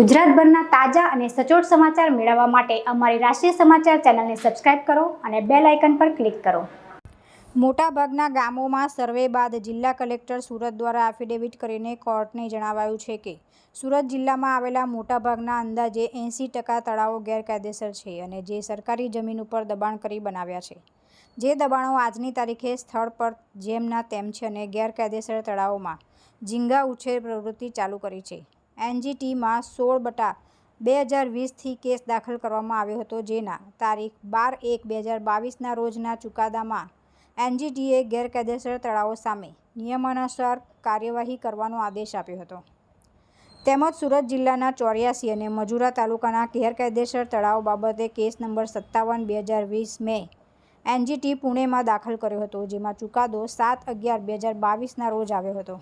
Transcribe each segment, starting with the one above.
ગુજરાતભરના તાજા અને સચોટ સમાચાર મેળવવા માટે અમારી રાષ્ટ્રીય સમાચાર ચેનલને સબસ્ક્રાઇબ કરો અને બેલ આઇકન પર ક્લિક કરો. મોટાભાગના ગામોમાં સર્વે બાદ જિલ્લા કલેક્ટર સુરત દ્વારા એફિડેવિટ કરીને કોર્ટને જણાવાયું છે કે, સુરત જિલ્લામાં આવેલા મોટાભાગના અંદાજે એંસી ટકા તળાવો ગેરકાયદેસર છે અને જે સરકારી જમીન ઉપર દબાણ કરી બનાવ્યા છે. જે દબાણો આજની તારીખે સ્થળ પર જેમના તેમ છે અને ગેરકાયદેસર તળાવોમાં ઝીંગા ઉછેર પ્રવૃત્તિ ચાલુ કરી છે. એનજીટીમાં સોળ બટા બે હજાર વીસથી કેસ દાખલ કરવામાં આવ્યો હતો, જેના તારીખ બાર એક બે હજાર બાવીસના રોજના ચુકાદામાં એનજીટીએ ગેરકાયદેસર તળાવો સામે નિયમાનુસાર કાર્યવાહી કરવાનો આદેશ આપ્યો હતો. તેમજ સુરત જિલ્લાના ચોર્યાસી અને મજુરા તાલુકાના ગેરકાયદેસર તળાવ બાબતે કેસ નંબર સત્તાવન બે હજાર વીસ મે એનજીટી પુણેમાં દાખલ કર્યો હતો, જેમાં ચુકાદો સાત અગિયાર બે હજાર બાવીસના રોજ આવ્યો હતો.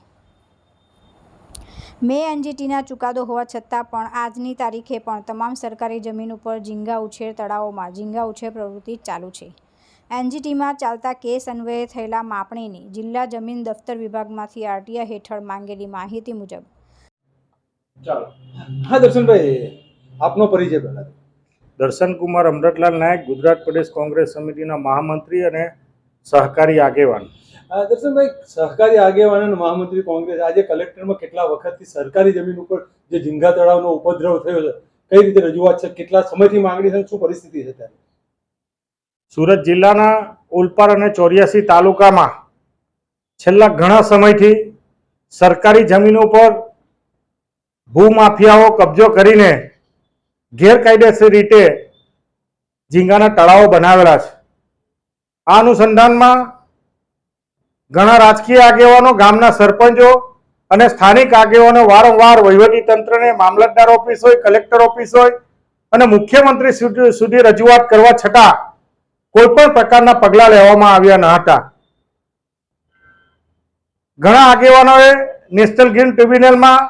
મે એનજીટીના ચુકાદો હોવા છતાં પણ આજની તારીખે પણ તમામ સરકારી જમીન ઉપર ઝીંગા ઉછેર તળાવોમાં ઝીંગા ઉછેર પ્રવૃત્તિ ચાલુ છે. એનજીટીમાં ચાલતા કેસ અન્વયે થયેલા માપણીની જિલ્લા જમીન દફતર વિભાગમાંથી આરટીઆઈ હેઠળ માંગેલી માહિતી મુજબ. ચાલો. હા દર્શનભાઈ આપનો પરિચય પહેલા દર્શનકુમાર અમરતલાલ નાયક ગુજરાત પ્રદેશ કોંગ્રેસ સમિતિના મહામંત્રી અને સહકારી આગેવાન. દર્શનભાઈ, સહકારી આગેવાન અને મહામંત્રી કોંગ્રેસ આજે કલેક્ટરમાં કેટલા વખતથી સરકારી જમીન ઉપર જે ઝીંગા તળાવનો ઉપદ્રવ થયો છે, કઈ રીતે રજૂઆત છે, કેટલા સમયથી માંગણી છે, શું પરિસ્થિતિ છે ત્યારે સુરત જિલ્લાના ઓલપાડ અને ચોર્યાસી તાલુકામાં છેલ્લા ઘણા સમયથી સરકારી જમીનો પર ભૂમાફિયાઓ કબજો કરીને ગેરકાયદેસર રીતે ઝીંગાના તળાવો બનાવેલા છે. આ અનુસંધાનમાં ઘણા રાજકીય આગેવાનો, ગામના સરપંચો અને સ્થાનિક આગેવાનો વારંવાર વહીવટી તંત્રને મામલતદાર ઓફિસ હોય, કલેક્ટર ઓફિસ હોય અને મુખ્યમંત્રી સુધી રજૂઆત કરવા છતાં કોઈ પણ પ્રકારના પગલાં લેવામાં આવ્યા ન હતા. ઘણા આગેવાનોએ નેશનલ ગ્રીન ટ્રિબ્યુનલમાં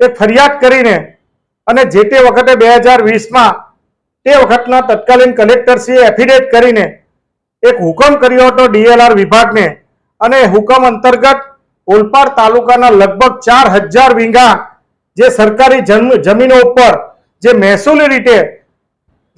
એ ફરિયાદ કરીને અને જે તે વખતે બે હજાર વીસમાં તે વખતના તત્કાલીન કલેક્ટરશ્રીએ એફિડેટ કરીને એક હુકમ કર્યો હતો ડીએલઆર વિભાગને અને હુકમ અંતર્ગત ઓલપાડ તાલુકાના લગભગ ચાર હજાર વીંઘા જે સરકારી જમ- જમીનો ઉપર જે મહેસૂલી રીતે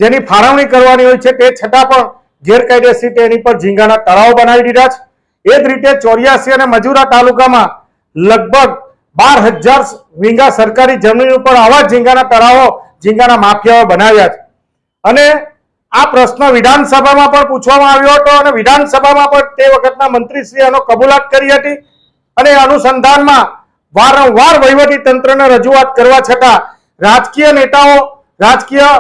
જેની ફાળવણી કરવાની હોય છે, તે છતાં પણ ગેરકાયદેસર રીતે એની પર ઝીંગાના તળાવ બનાવી દીધા છે. એ જ રીતે ચોર્યાસી અને મજુરા તાલુકામાં લગભગ બાર હજાર વીંઘા સરકારી જમીન ઉપર આવા ઝીંગાના તળાવો ઝીંગાના માફિયાઓ બનાવ્યા છે. અને આ પ્રશ્ન વિધાનસભામાં પણ પૂછવામાં આવ્યો હતો અને વિધાનસભામાં પણ તે વખતના મંત્રીશ્રીએ એનો કબૂલાત કરી હતી અને અનુસંધાનમાં વારંવાર વહીવટી તંત્રને રજૂઆત કરવા છતાં રાજકીય નેતાઓ, રાજકીય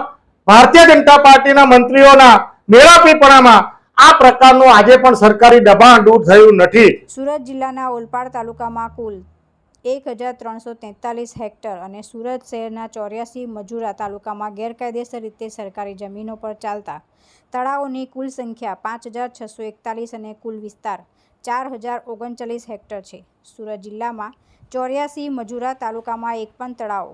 ભારતીય જનતા પાર્ટીના મંત્રીઓના મેળાપીપણામાં આ પ્રકારનું આજે પણ સરકારી દબાણ દૂર થયું નથી. સુરત જિલ્લાના ઓલપાડ તાલુકામાં કુલ એક હજાર ત્રણસો તેતાલીસ હેક્ટર અને સુરત શહેરના ચોર્યાસી મજુરા તાલુકામાં ગેરકાયદેસર રીતે સરકારી જમીનો પર ચાલતા તળાવોની કુલ સંખ્યા પાંચ હજાર છસો એકતાલીસ અને કુલ વિસ્તાર ચાર હજાર ઓગણચાલીસ હેક્ટર છે. સુરત જિલ્લામાં ચોર્યાસી મજુરા તાલુકામાં એક પણ તળાવ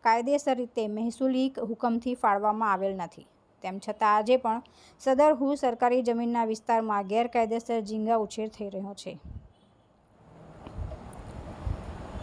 કાયદેસર રીતે મહેસૂલી હુકમથી ફાળવામાં આવેલ નથી. તેમ છતાં આજે પણ સદર હુ સરકારી જમીનના વિસ્તારમાં ગેરકાયદેસર ઝીંગા ઉછેર થઈ રહ્યો છે.